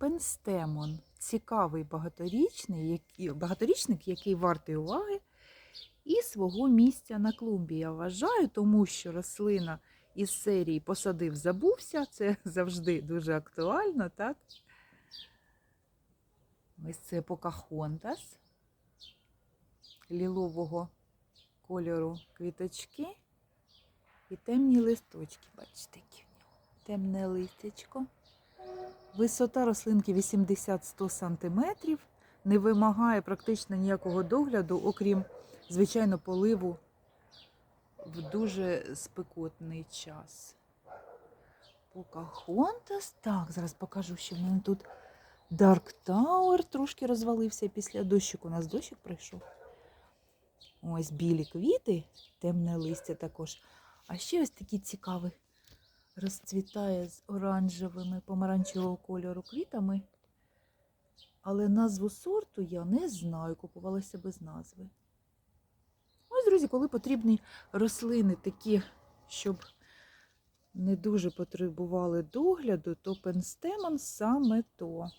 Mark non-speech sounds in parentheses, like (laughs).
пенстемон. Цікавий багаторічний, багаторічник, який вартий уваги і свого місця на клумбі. Я вважаю, тому що рослина із серії Посадив, забувся. Це (laughs) завжди дуже актуально, так? Ось це Покахонтас лілового кольору квіточки і темні листочки. Бачите, які в нього. Темне листячко. Висота рослинки 80-100 см. Не вимагає практично ніякого догляду, окрім, звичайно, поливу в дуже спекотний час. Покахонтас. Так, зараз покажу, що в мене тут Dark Tower трошки розвалився після дощику. У нас дощик прийшов. Ось білі квіти, темне листя також. А ще ось такі цікаві розцвітає з оранжевими помаранчевого кольору квітами. Але назву сорту я не знаю, купувалася без назви. Ось, друзі, коли потрібні рослини такі, щоб не дуже потребували догляду, то пенстемон саме то.